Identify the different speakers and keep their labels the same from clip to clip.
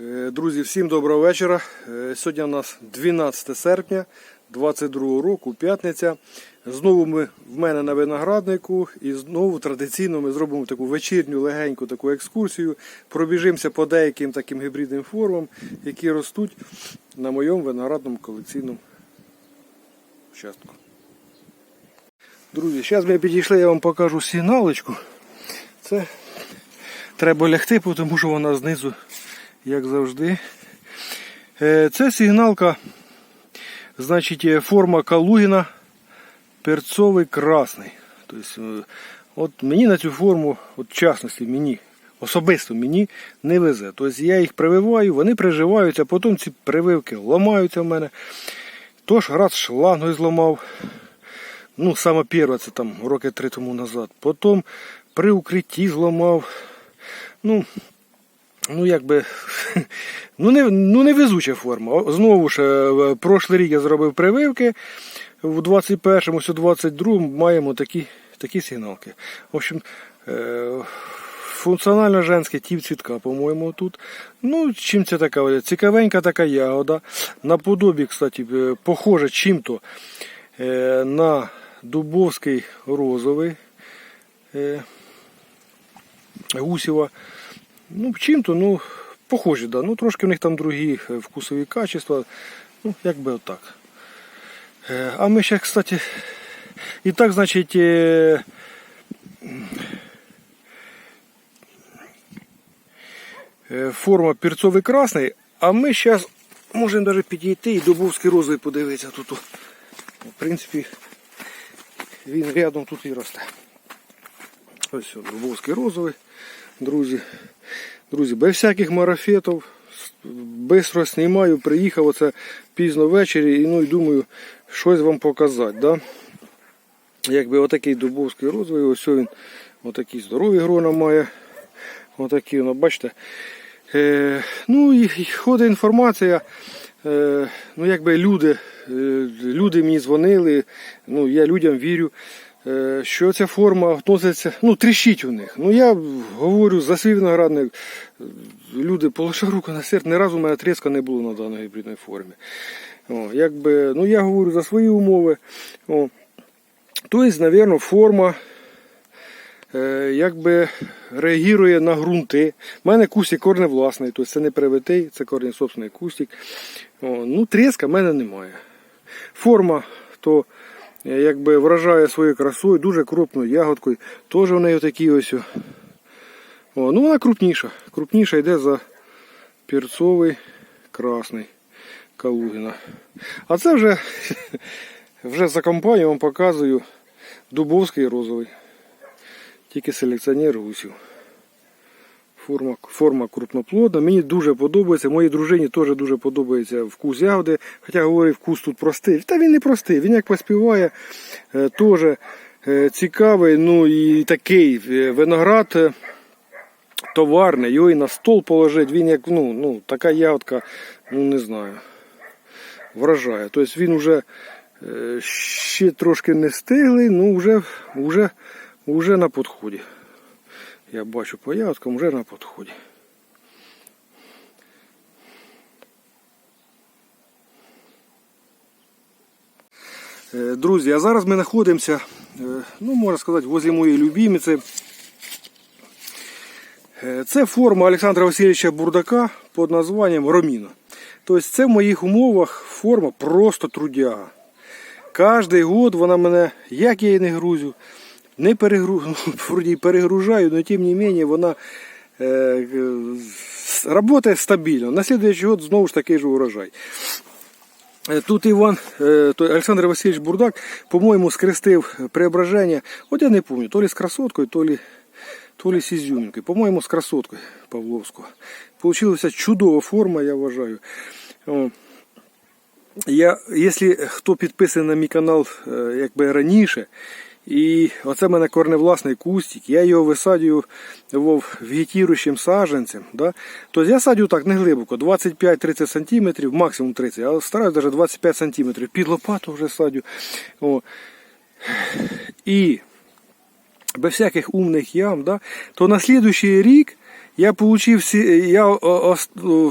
Speaker 1: Е, Друзі, всім доброго вечора. Е, Сьогодні у нас 12 серпня 22 року, п'ятниця. Знову ми в мене на винограднику і знову традиційно ми зробимо таку вечірню легеньку таку екскурсію. Пробіжимося по деяким таким гібридним формам, які ростуть на моєму виноградному колекційному участку. Друзі, зараз ми підійшли, я вам покажу сигналочку. Це треба лягти, тому що вона знизу, як завжди. Е, Це сигналка, значить, е, форма Калугіна перцовий красний. Тобто, е, от мені на цю форму, от в частності мені, особисто мені не везе. Тобто я їх прививаю, вони приживаються, потім ці прививки ламаються в мене. Тож раз шлангою зламав. Ну, саме перше, це там роки три тому назад. Потім при укритті зламав. Ну, ну якби, ну не, ну невезуча форма. Знову ж, е, прошлий рік я зробив прививки. В 21-му, ось у 22-му маємо такі, такі сигналки. В общем, е, функціонально женське тіп цвітка, по-моєму, тут. Ну, чим це така? Цікавенька така ягода. Наподобі, кстати, е, похоже чим-то е, на дубовський розовий е, гусєва. Ну, чим-то, ну, похожі, да. Ну, трошки в них там другі е, вкусові качества. Ну, якби отак. Е, А ми ще, кстати, і так, значить, е, форма перцовий красний, а ми зараз можемо навіть підійти і дубовський розовий подивитися тут. В принципі, він рядом тут і росте. Ось дубовський розовий, друзі. Друзі, без всяких марафетів, бистро знімаю, приїхав оце пізно ввечері і ну і думаю, щось вам показати. Да? Якби отакий дубовський розовий, ось він отакі здорові грона має. Отакі, ну, бачите. Е, ну і ходить інформація. Е, ну, якби люди, е, люди мені дзвонили, ну, я людям вірю, що ця форма относиться, ну, тріщить у них. Ну, я говорю за свій виноградник, е, люди, положа руку на серце, ні разу у мене тріска не було на даній гібридній формі. О, якби, ну, я говорю за свої умови. О. Тобто, мабуть, форма е, якби реагує на ґрунти. У мене кустик корневласний, тобто це не привитий, це корінь собственний кустик. О, ну, тріска в мене немає. Форма то е, якби вражає своєю красою, дуже крупною ягодкою. Теж в неї такі ось. о. Ну вона крупніша. Крупніша йде за перцовий красний Калугіна. А це вже, вже за компанію вам показую Дубовський розовий. Тільки селекціонер гусів. Форма, форма крупноплодна. Мені дуже подобається. Моїй дружині теж дуже подобається вкус ягоди. Хоча говорить, вкус тут простий. Та він не простий. Він як поспіває, е, теж е, цікавий. Ну і такий е, виноград товарний. Його і на стол положить. Він як ну, ну, така ягодка, ну не знаю. Вражає. Тобто він вже ще трошки не стиглий, ну вже, вже, вже на підході. Я бачу по ягодкам вже на підході. Е, Друзі, а зараз ми знаходимося, е, ну можна сказати, возле моєї любімиці. Е, Це форма Олександра Васильовича Бурдака під названням Роміно. Тобто це в моїх умовах форма просто трудяга. Кожний год вона мене, як я її не грузю, не перегру... вроді перегружаю, але тим не менше вона е, працює стабільно. На слідуючий год знову ж такий же урожай. Е, Тут Іван, е, Олександр Васильович Бурдак, по-моєму, скрестив преображення. От я не пам'ятаю, то ли з красоткою, то ли, то ли з ізюмінкою. По-моєму, з красоткою Павловського. Получилася чудова форма, я вважаю. Я, якщо хто підписаний на мій канал е, якби раніше, і оце в мене корневласний кустик, я його висаджую вегетіруючим саджанцем. Да? Тобто я садю так не глибоко, 25-30 см, максимум 30 а стараюсь навіть 25 см. Під лопату вже садю. О. І без всяких умних ям, да? то на слідуючий рік Я получив всі, я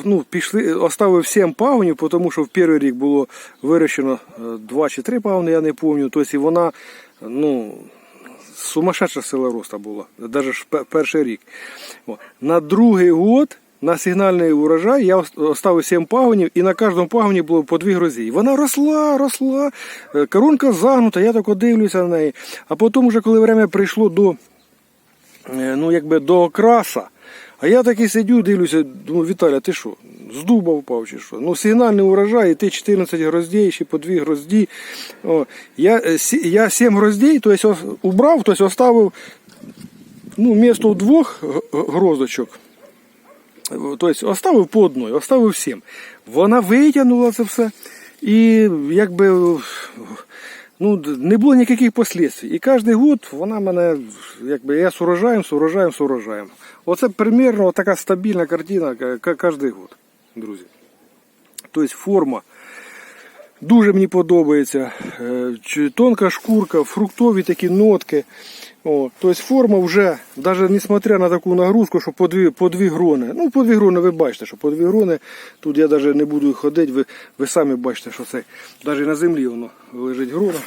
Speaker 1: ну, пішли, оставив 7 пагонів, тому що в перший рік було вирощено 2 чи 3 пагони, я не пам'ятаю. Тобто вона, ну, сумасшедша сила росту була, навіть перший рік. На другий год на сигнальний урожай я ос- оставив 7 пагонів, і на кожному пагоні було по дві грозі. І вона росла, росла, е, коронка загнута, я так дивлюся на неї. А потім, вже коли время прийшло до, е, ну, якби до окраса, а я таки сидю, дивлюся, думаю, Віталя, ти що, з дуба впав чи що? Ну, сигнальний урожай, і ти 14 гроздей, ще по 2 грозді. О, я, е, я 7 гроздей, то есть, убрав, то есть, оставив ну, вместо двох грозочок. Тобто оставив по одної, оставив сім. Вона витягнула це все. І якби ну, не було ніяких послідствий. І кожен год вона мене, якби я з урожаєм, з урожаєм, з урожаєм. Оце примірно така стабільна картина ка- кожен год, друзі. Тобто форма. Дуже мені подобається. Е, Тонка шкурка, фруктові такі нотки. О, тобто форма вже, навіть несмотря на таку нагрузку, що по дві, по дві грони. Ну, по дві грони ви бачите, що по дві грони. Тут я навіть не буду ходити, ви, ви самі бачите, що це навіть на землі воно лежить грона.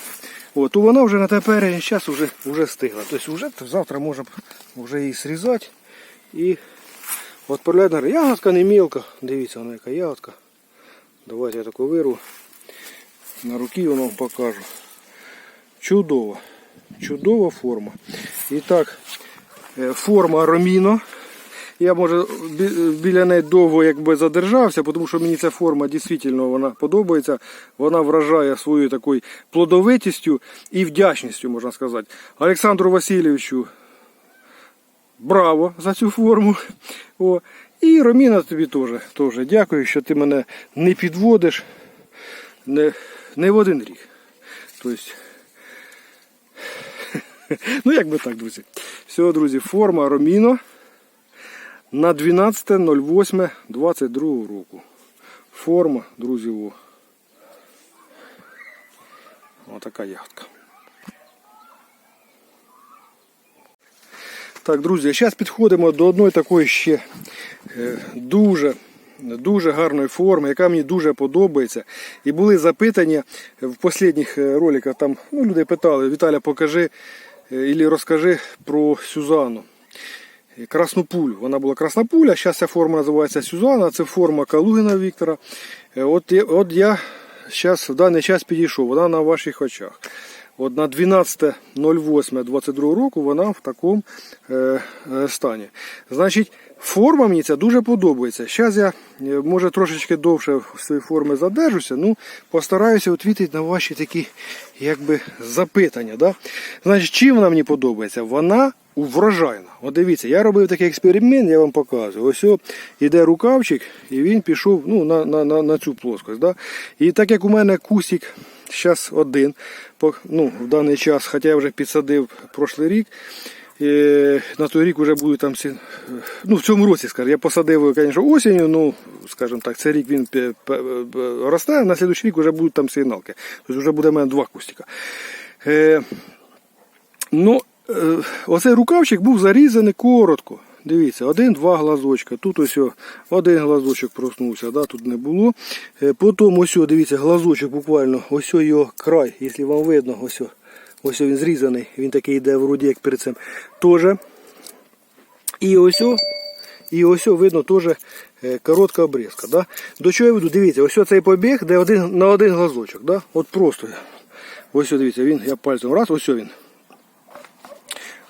Speaker 1: О, то вона вже на теперішній час вже, вже стигла. Тобто вже завтра можна вже її срізати і відправляти на. Ягодка не мілка. Дивіться, вона яка ягодка. Давайте я таку вирву. На руки воно вам покажу. Чудова. Чудова форма. І так, е, форма Роміно. Я може біля неї довго якби задержався, тому що мені ця форма дійсно вона подобається. Вона вражає своєю такою плодовитістю і вдячністю, можна сказати. Олександру Васильовичу браво за цю форму. О. І Роміна тобі теж дякую, що ти мене не підводиш не, не в один рік. Тобто, ну як би так, друзі. Все, друзі, форма Роміно на 12.08.22 року. Форма, друзі, о. Отака ягодка. Так, друзі, зараз підходимо до одної такої ще е, дуже, дуже гарної форми, яка мені дуже подобається. І були запитання в останніх е, роликах. Там ну, люди питали, Віталя, покажи е, і розкажи про Сюзану. Е, Красну пулю. Вона була красна пуля, зараз ця форма називається Сюзана, це форма Калугіна Віктора. От, от я зараз в даний час підійшов, вона на ваших очах. От на 12.08.22 року вона в такому е, е, стані. Значить, форма мені ця дуже подобається. Зараз я е, може трошечки довше в своїй формі задержуся, ну постараюся відповідати на ваші такі якби запитання. Да? Значить, чим вона мені подобається? Вона врожайна. От дивіться, я робив такий експеримент, я вам показую. Ось іде рукавчик, і він пішов ну, на, на, на, на цю плоскость. Да? І так як у мене кусик зараз один, ну, в даний час, хоча я вже підсадив прошлий рік. е, На той рік вже буде там ну, в цьому році, скажімо, я посадив, звісно, осінню, ну, скажімо так, цей рік він росте, а на слідуючий рік вже будуть там сигналки. Тобто вже буде в мене два кустика. Е, Ну, е, оцей рукавчик був зарізаний коротко. Дивіться, один-два глазочка. Тут ось один глазочок проснувся, да, тут не було. Е, Потім ось, дивіться, глазочок буквально, ось його край, якщо вам видно, ось, ось він зрізаний, він такий йде вроді як перед цим. Тоже. І ось і ось видно теж е, коротка обрізка. Да? До чого я веду? Дивіться, ось цей побіг, де один, на один глазочок. Да? От просто. Ось дивіться, він, я пальцем раз, ось він.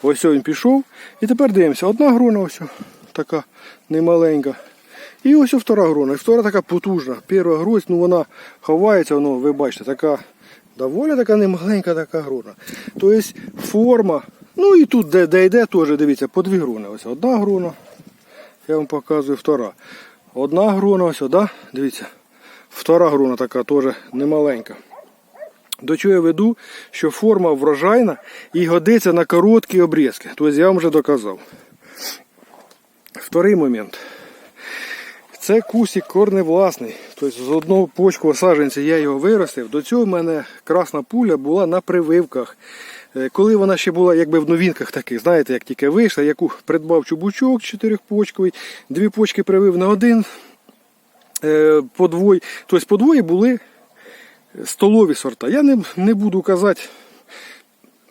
Speaker 1: Ось він пішов. І тепер дивимося. Одна грона ось така немаленька. І ось втора грона. І втора така потужна. Перша гроздь, ну вона ховається, воно, ви бачите, така доволі така немаленька така грона. Тобто форма. Ну і тут, де, де йде, теж дивіться, по дві грони. Ось одна грона. Я вам показую втора. Одна грона, ось, да? дивіться. Втора грона така теж немаленька. До чого я веду, що форма врожайна і годиться на короткі обрізки. Тобто я вам вже доказав. Вторий момент. Це кусик корневласний. Тобто з одного почку саджанця я його виростив. До цього в мене красна пуля була на прививках. е, коли вона ще була якби в новинках таких, знаєте, як тільки вийшла, яку придбав чубучок чотирьохпочковий, дві почки привив на один е, подвой. Тобто подвої були столові сорта. Я не, не буду казати,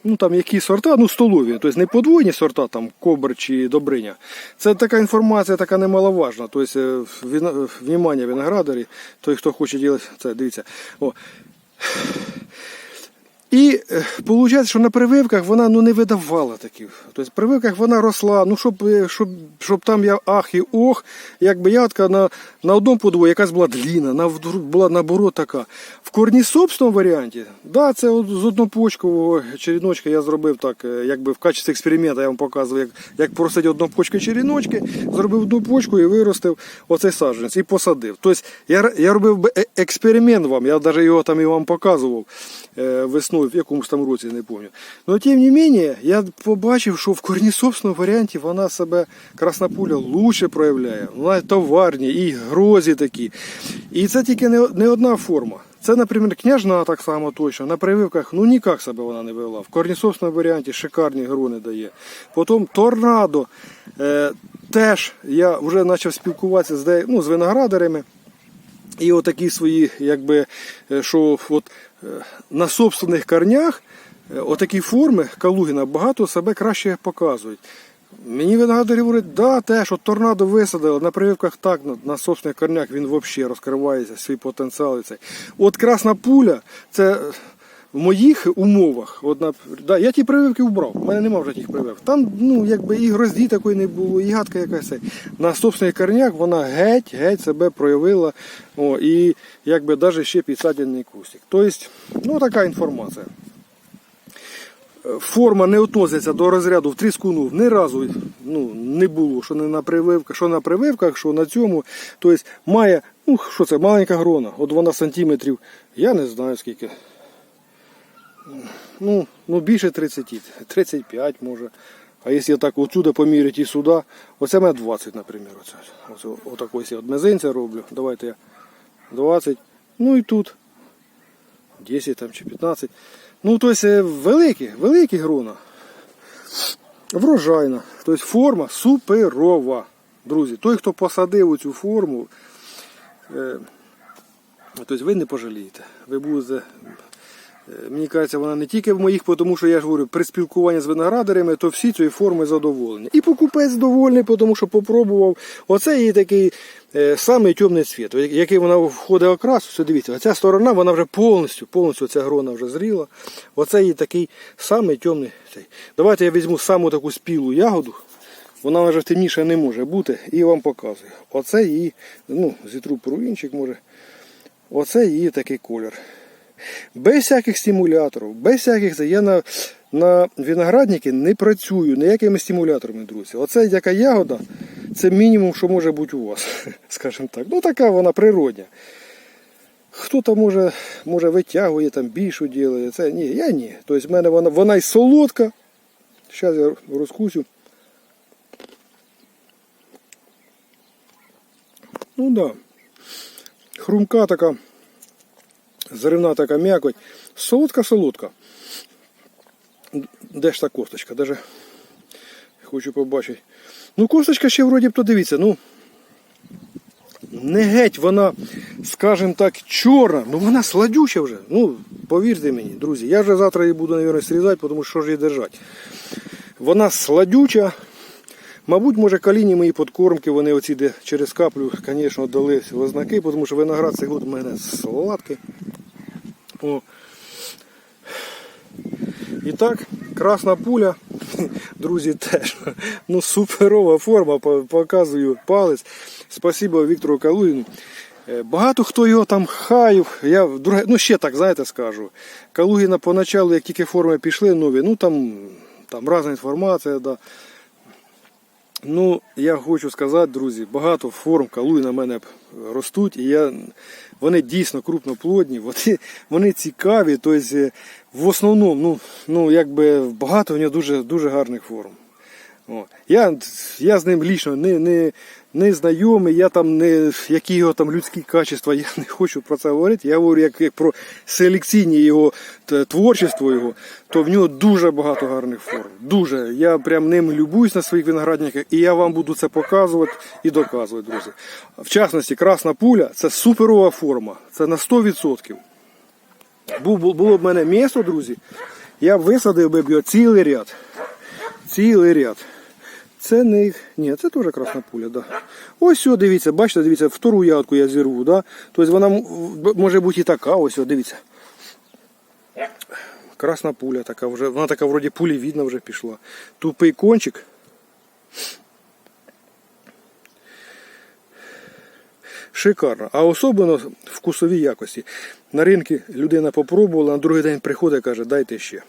Speaker 1: ну там які сорта, ну столові, тобто не подвойні сорта, там кобр чи добриня. Це така інформація, така немаловажна. Тобто, внимання виноградарі, той, хто хоче ділити, це, дивіться. О. І виходить, що на прививках вона ну, не видавала таких. Тобто прививках вона росла, ну щоб, е, щоб, щоб там я ах і ох, якби ядка на, на одному подвої якась була длінна, на була наоборот така. В корнісобственному варіанті, да, це от з однопочкового черіночка я зробив так, е, якби в качестві експерименту я вам показував, як, як просити однопочки черіночки, зробив одну почку і виростив оцей саджанець і посадив. Тобто я, я робив би е- експеримент вам, я навіть його там і вам показував е, весною, в якомусь там році, не пам'ятаю. Но тим не менше, я побачив, що в корнісобственному варіанті вона себе красна пуля лучше проявляє. Вона товарні і грозі такі. І це тільки не, не одна форма. Це, наприклад, княжна так само точно. На прививках ну ніяк себе вона не вела. В корнісобственному варіанті шикарні грони дає. Потім торнадо. Е, теж я вже почав спілкуватися з, ну, з виноградарями. І отакі свої, якби, е, що от на собственних корнях е, отакі форми Калугіна багато себе краще показують. Мені виноградарі говорять, да, те, що торнадо висадили, на прививках так, на, на собственних корнях він взагалі розкривається, свій потенціал. От красна пуля, це е, в моїх умовах, от да, я ті прививки вбрав, у мене немає вже тих прививок. Там ну, якби і грозді такої не було, і гадка якась. На собственних корнях вона геть, геть себе проявила. О, і якби навіть ще підсадяний кустик. Тобто, ну така інформація. Форма не относиться до розряду в тріскуну ні разу ну, не було, що не на прививках, що на прививках, що на цьому. Тобто має, ну що це, маленька грона, от 12 сантиметрів, я не знаю скільки. Ну, ну більше 30, 35 може. А якщо так отсюди поміряти і сюди, оце мене 20, наприклад. Оце, оце, отак ось я от мизинця роблю. Давайте я 20. Ну і тут 10 там, чи 15. Ну, тобто великі, великі грона. Врожайна. Тобто форма суперова. Друзі, той, хто посадив цю форму, тобто ви не пожалієте. Ви будете. Е, Мені кажеться, вона не тільки в моїх, тому що я ж говорю, при спілкуванні з виноградарями, то всі цієї форми задоволені. І покупець довольний, тому що попробував. Оце її такий е, самий темний цвіт, який вона входить окрас. Все дивіться, оця сторона вона вже повністю, повністю ця грона вже зріла. Оце її такий самий темний цей. Давайте я візьму саму таку спілу ягоду. Вона вже темніша не може бути і вам показую. Оце її, ну, зітру порувінчик може. Оце її такий колір. Без всяких стимуляторів, без всяких. Я на, на виноградники не працюю ніякими стимуляторами, друзі. Оце яка ягода, це мінімум, що може бути у вас, скажімо так. Ну така вона природня. Хто там може, може витягує, там більшу ділає. Це ні, я ні. Тобто в мене вона, вона й солодка. Зараз я розкусю. Ну так. Да. Хрумка така. Заривна така м'якоть. Солодка-солодка. Де ж та косточка? Даже хочу побачити. Ну, косточка ще вроді б то дивіться, ну. Не геть вона, скажімо так, чорна, ну вона сладюча вже. Ну, повірте мені, друзі, я вже завтра її буду, мабуть, срізати, тому що ж її держати. Вона сладюча. Мабуть, може, каліні мої подкормки, вони оці де через каплю, звісно, дали ознаки, тому що виноград цей год у мене сладкий. О. І так, красна пуля, друзі, теж. Ну, суперова форма, по- показую палець. Спасибо Віктору Калуїну. Е, Багато хто його там хаяв. Я друге, ну ще так, знаєте, скажу. Калугіна поначалу, як тільки форми пішли нові, ну там, там різна інформація, да. Ну, я хочу сказати, друзі, багато форм калуї на мене ростуть, і я, вони дійсно крупноплодні, вони, вони цікаві. Тобто, в основному, ну, ну, якби багато в нього дуже, дуже гарних форм. О. Я, я з ним лічно не, не, не знайомий, я там не які його там людські качества, я не хочу про це говорити. Я говорю як, як про селекційні його творчество його, то в нього дуже багато гарних форм. Дуже. Я прям ним любуюсь на своїх виноградниках, і я вам буду це показувати і доказувати, друзі. В частності, красна пуля це суперова форма. Це на 100%. Був, було б в мене місто, друзі, я б висадив би його цілий ряд. Цілий ряд. Це не. Ні, це теж красна пуля, да. Ось о, дивіться, бачите, дивіться, втору ягодку я зірву, да? Тобто вона може бути і така, ось о, дивіться. Красна пуля така вже, вона така вроді пулевідна вже пішла. Тупий кончик. Шикарно. А особливо вкусові якості. На ринку людина попробувала, на другий день приходить і каже, дайте ще.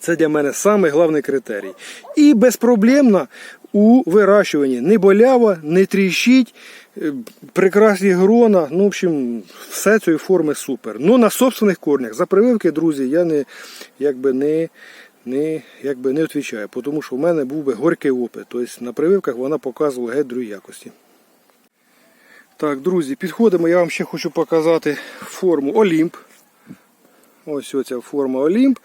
Speaker 1: Це для мене самий головний критерій. І безпроблемно у вирощуванні. Не болява, не тріщить, е, прекрасні грона. Ну, в общем, все цієї форми супер. Ну, на собственних корнях. За прививки, друзі, я не, якби не, не, якби не відповідаю, тому що в мене був би горький опит. Тобто на прививках вона показувала геть другі якості. Так, друзі, підходимо. Я вам ще хочу показати форму Олімп. Ось оця форма Олімп.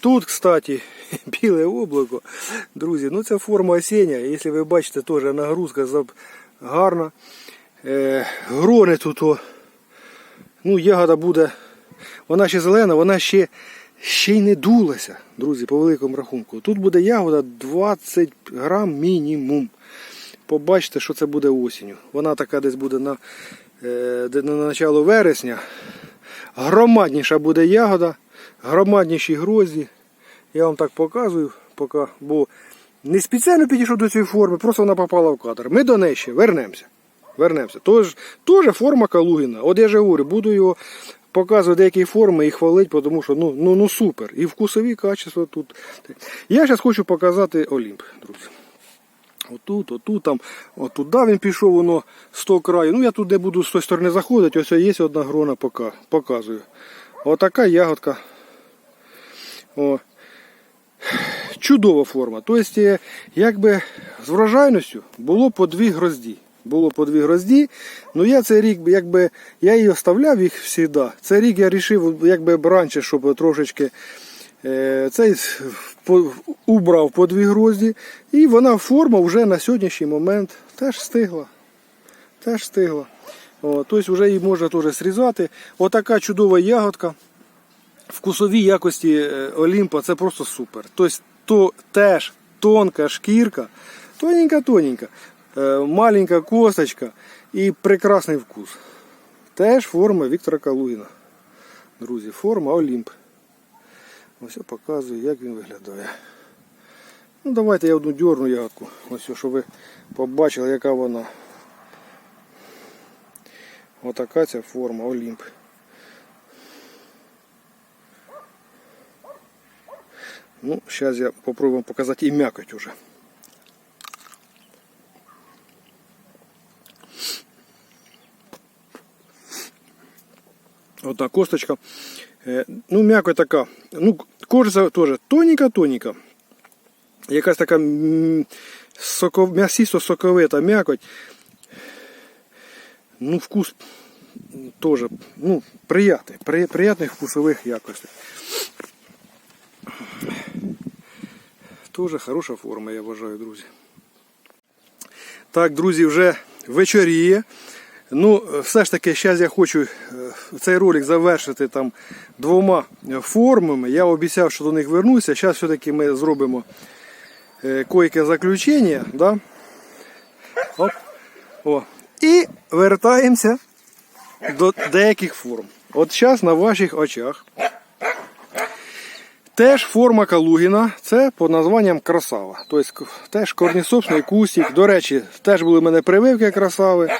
Speaker 1: Тут, кстати, біле облако. Друзі, ну це форма осіння. Якщо ви бачите, теж нагрузка гарна. Е, грони тут. О, ну, ягода буде. Вона ще зелена, вона ще, ще й не дулася, друзі, по великому рахунку. Тут буде ягода 20 грам мінімум. Побачите, що це буде осінню. Вона така десь буде на, е, на начало вересня. Громадніша буде ягода, громадніші грозді. Я вам так показую, поки, бо не спеціально підійшов до цієї форми, просто вона попала в кадр. Ми до неї ще вернемося. Вернемося. Тож, теж форма Калугіна. От я же говорю, буду його показувати деякі форми і хвалити, тому що ну, ну, ну супер. І вкусові качества тут. Я зараз хочу показати Олімп, друзі. Отут, отут, там, отуда він пішов, воно з того краю. Ну я не буду з тої сторони заходити, ось є одна грона, пока, показую. Отака ягодка. О. Чудова форма. Тобто, е, якби з врожайністю було по дві грозді. Було по дві грозді. Ну я цей рік, якби я її оставляв їх завжди. Цей рік я вирішив, якби раніше, щоб трошечки цей с- по- убрав по дві грозді. І вона форма вже на сьогоднішній момент теж стигла. Теж стигла. Тобто вже її можна теж срізати. Отака чудова ягодка. Вкусові якості е, Олімпа це просто супер. Тобто то теж тонка шкірка, тоненька-тоненька, е, маленька косточка і прекрасний вкус. Теж форма Віктора Калугіна. Друзі, форма Олімп. Ось я показую, як він виглядає. Ну, давайте я одну дьорну ягодку, ось щоб ви побачили, яка вона. Отака ця форма Олімп. Ну, сейчас я попробую показать и мякоть уже. Одна косточка. Е, Ну, м'якоть така. Ну, кожа теж тоненька-тоненька. Якась така соков... м'ясисто соковита м'якоть. Ну, вкус теж ну, приятний, при, приятних вкусових якостей. Тоже хороша форма, я вважаю, друзі. Так, друзі, вже вечоріє. Ну, все ж таки, зараз я хочу е, цей ролик завершити там двома формами. Я обіцяв, що до них вернуся. Зараз все-таки ми зробимо е, койке заключення. Да? Оп. О. І вертаємося до деяких форм. От зараз на ваших очах Теж форма Калугіна, це під названням красава. Тобто теж корнісопсний кустик. До речі, теж були в мене прививки красави.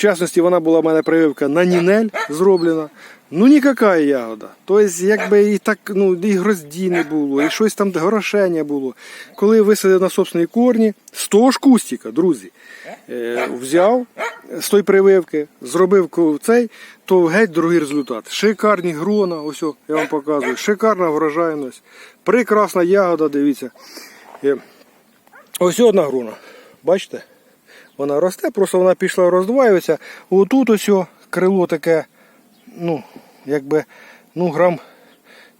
Speaker 1: Частності, вона була в мене прививка на нінель зроблена. Ну ніяка ягода. Тобто, якби і так, ну, і грозді не було, і щось там горошення було. Коли висадив на собственні корні, того ж кустика, друзі, е, взяв з тої прививки, зробив цей, то геть другий результат. Шикарні грона, ось я вам показую, шикарна врожайність, прекрасна ягода, дивіться. Е, Ось одна груна. Бачите? Вона росте, просто вона пішла роздваюватися. Отут ось крило таке, ну, якби, ну, грам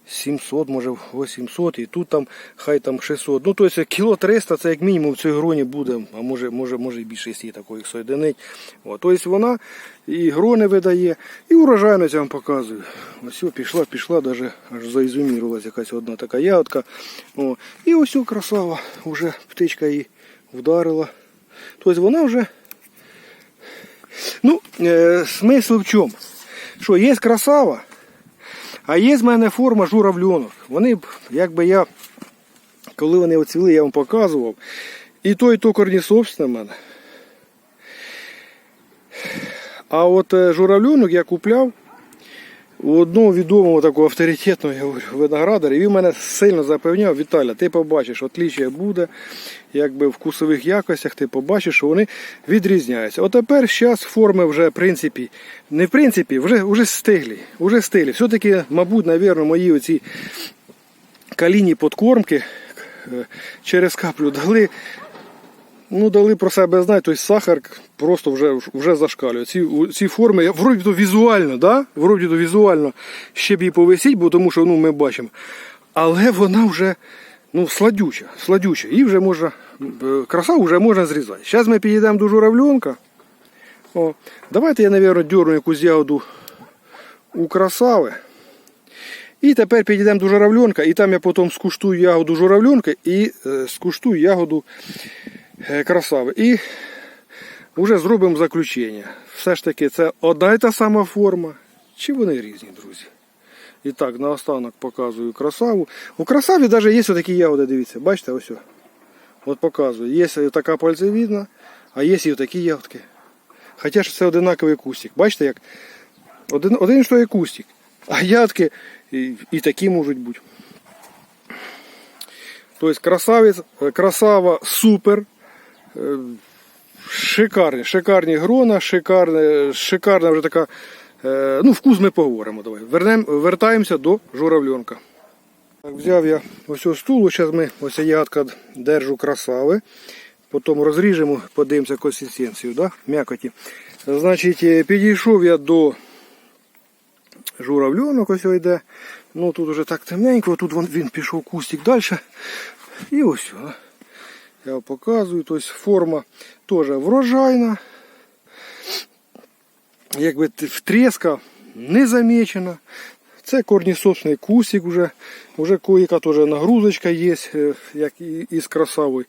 Speaker 1: 700, може 800, і тут там хай там 600. Ну, тобто кіло 300 це як мінімум в цій гроні буде, а може, може, може і більше якщо такої соєдинить. Тобто вона і грони видає, і урожайність я вам показую. Ось пішла, пішла, даже аж заізумірувалась якась одна така ягодка. О, і ось красава, вже птичка її вдарила. Тобто вона вже. Ну, е, смисл в чому? Що є красава, а є в мене форма журавльонок. Вони б, якби я, коли вони оцвіли, я вам показував. І то, і то корні собственне в мене. А от е, журавльонок я купляв у одного відомого такого авторитетного я говорю, виноградаря. І він мене сильно запевняв, Віталя, ти побачиш, отліччя буде, якби в вкусових якостях ти побачиш, що вони відрізняються. От тепер зараз форми вже в принципі, не в принципі, вже, вже стиглі. Вже стиглі. Все-таки, мабуть, навірно, мої оці каліні подкормки е, через каплю дали. Ну, дали про себе знати, тобто сахар просто вже, вже зашкалює. Ці, ці форми, вроді то візуально, да? вроді то візуально ще б її повисіть, бо тому що ну, ми бачимо. Але вона вже ну, сладюча, сладюча. Її вже можна, е, краса вже можна зрізати. Зараз ми підійдемо до журавльонка. О, давайте я, мабуть, дерну якусь ягоду у красави. І тепер підійдемо до журавльонка, і там я потім скуштую ягоду журавльонка і е, скуштую ягоду красави. І вже зробимо заключення. Все ж таки, це одна і та сама форма, чи вони різні, друзі. І так, наостанок показую красаву. У красаві навіть є такі ягоди, дивіться, бачите, ось. От показую. Є така пальцевідна, а є і такі ягодки. Хоча ж це одинаковий кустик. Бачите, як один, один що є кустик. А ягодки і, і такі можуть бути. Тобто красавець, е, красава супер. Е, Шикарні, шикарні грона, шикарна, шикарна вже така. е, Ну, вкус ми поговоримо. Давай. Вернем, вертаємося до журавльонка. Так, взяв я ось ось стулу, зараз ми ось ягодка держу красави. Потім розріжемо, подивимося консистенцію, да? м'якоті. Значить, е, підійшов я до журавльонок, ось йде. Ну тут вже так темненько, тут він, пішов кустик далі. І ось. о. Я показую, тобто форма теж врожайна. Якби втріска не замечена. Це корнісосний кусик вже. Вже коїка теж нагрузочка є, е, як і, і з красавою.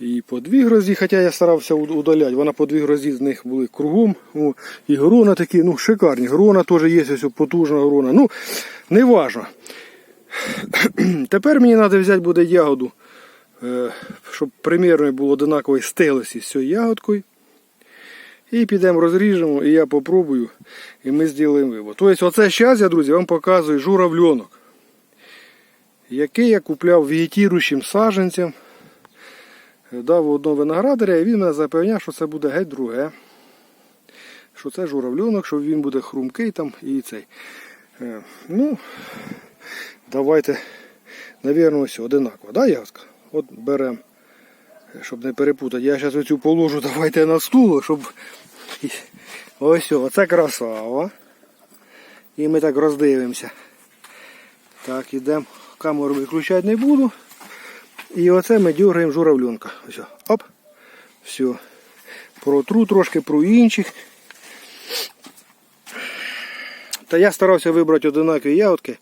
Speaker 1: І по дві грозі, хоча я старався удаляти, вона по дві грозі з них були кругом. О, і грона такі, ну шикарні. Грона теж є, ось потужна грона. Ну, не важно. Тепер мені треба взяти буде ягоду, щоб примірно було одинакової стилості з цією ягодкою. І підемо розріжемо, і я попробую, і ми зробимо вивод. Тобто, оце зараз я, друзі, вам показую журавльонок, який я купляв вегетіруючим саджанцям. Дав одного виноградаря, і він мене запевняв, що це буде геть друге. Що це журавльонок, що він буде хрумкий там і цей. Е, Ну, давайте, навірно, ось одинаково. Да, ягодка? От беремо щоб не перепутати. Я зараз оцю положу, давайте на стул, щоб. Ось, оце красава. І ми так роздивимося. Так, ідемо. Камеру виключати не буду. І оце ми дергаємо журавлюнка. Ось, оп. Все. Протру трошки про інших. Та я старався вибрати одинакові ягодки.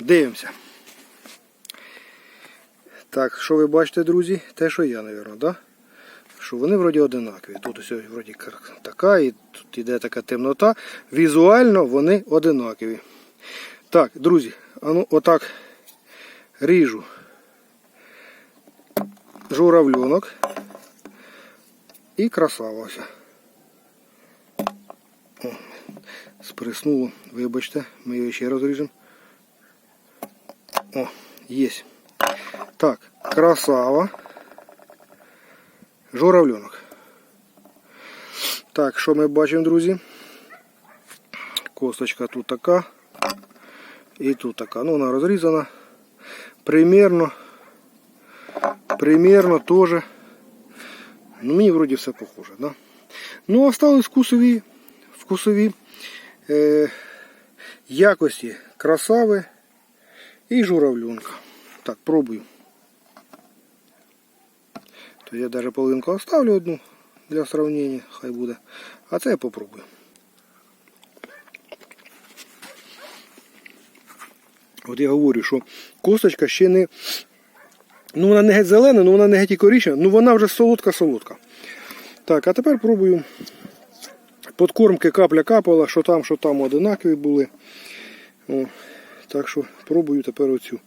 Speaker 1: Дивимося. Так, що ви бачите, друзі? Те, що я, мабуть, да? Що вони вроді одинакові. Тут ось вроді така і тут іде така темнота. Візуально вони одинакові. Так, друзі, а ну отак ріжу журавльонок і красава ось. О, сприснуло, вибачте, ми його ще розріжемо. О, єсть. Так, красава. Журавльонок. Так, що ми бачимо, друзі? Косточка тут така. І тут така. Ну, вона розрізана. Примірно. Примірно теж Ну мені вроді все похоже, да? Ну, остались вкусові, вкусові е, якості красави і журавлюнка. Так, пробую. То я навіть половинку оставлю одну для сравнення, хай буде. А це я попробую. От я говорю, що косточка ще не. Ну вона не геть зелена, ну вона не геть і коричнева, ну вона вже солодка-солодка. Так, а тепер пробую. Подкормки капля капала, що там, що там одинакові були. О, так що пробую тепер оцю.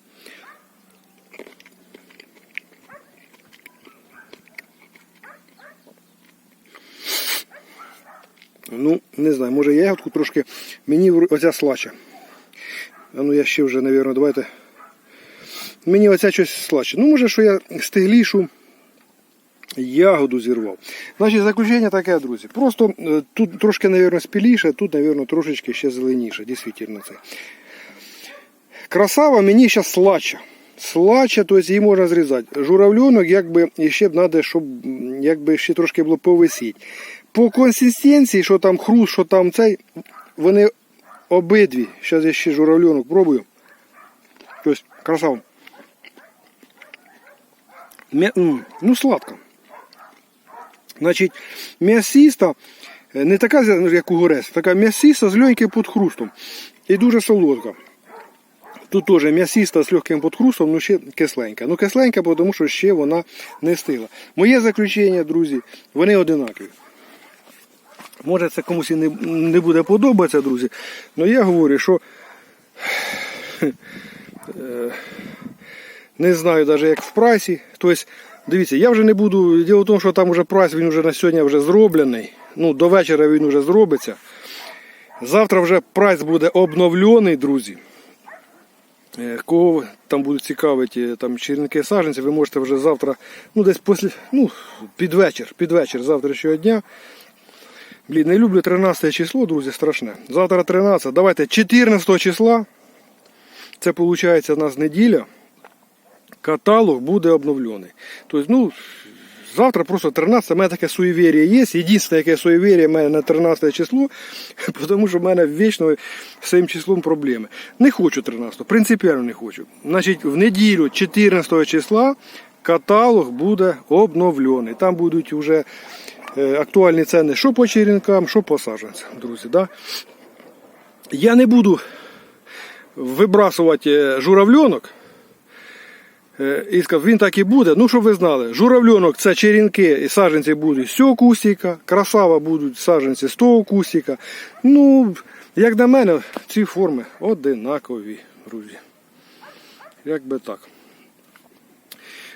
Speaker 1: Ну, не знаю, може ягодку трошки. Мені оця слача. Ну я ще вже, мабуть, давайте. Мені оця щось слаче. Ну, може, що я стиглішу ягоду зірвав. Значить, заключення таке, друзі. Просто е, тут трошки, мабуть, спіліше, тут, мабуть, трошечки ще зеленіше. Дійсно це. Красава мені зараз слача. Слача, тобто її можна зрізати. Журавльонок, якби ще б треба, щоб якби ще трошки було повисіть. По консистенції, що там хруст, що там цей, вони обидві. Зараз я ще журавльонок пробую. Тобто, красава. Ну, сладко. Значить, м'ясіста, е, не така, як у горець, така м'ясіста з легким підхрустом. І дуже солодка. Тут теж м'ясіста з легким підхрустом, ну ще кисленька. Ну кисленька, тому що ще вона не стигла. Моє заключення, друзі, вони одинакові. Може це комусь і не, не буде подобатися, друзі. але я говорю, що е, не знаю навіть як в прайсі. Тобто, дивіться, я вже не буду. Діло в тому, що там вже прайс він вже на сьогодні вже зроблений. Ну, до вечора він вже зробиться. Завтра вже прайс буде обновлений, друзі. Е, Кого там будуть цікавити там черенки саженці, ви можете вже завтра, ну десь після, ну, під вечір, під вечір завтрашнього дня. Блін, не люблю 13 число, друзі, страшне. Завтра 13. Давайте 14 числа. Це виходить у нас неділя. Каталог буде обновлений. Тобто, ну, завтра просто 13, у мене таке суєвір'я є. Єдине, яке суєвір'я в мене на 13 число, тому що в мене вічно з цим числом проблеми. Не хочу 13, принципіально не хочу. Значить, в неділю 14 числа каталог буде обновлений. Там будуть вже актуальні ціни що по черенкам, що по саджанцям, друзі. Да? Я не буду вибрасувати е, журавльонок. Е, І сказав, він так і буде. Ну, щоб ви знали, журавльонок це черенки і саджанці будуть з цього кустика, красава будуть саджанці з того кустика. Ну, як на мене, ці форми одинакові, друзі. Як би так.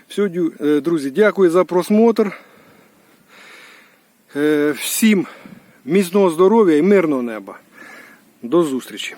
Speaker 1: Все, е, друзі, дякую за просмотр. Е, Всім міцного здоров'я і мирного неба. До зустрічі.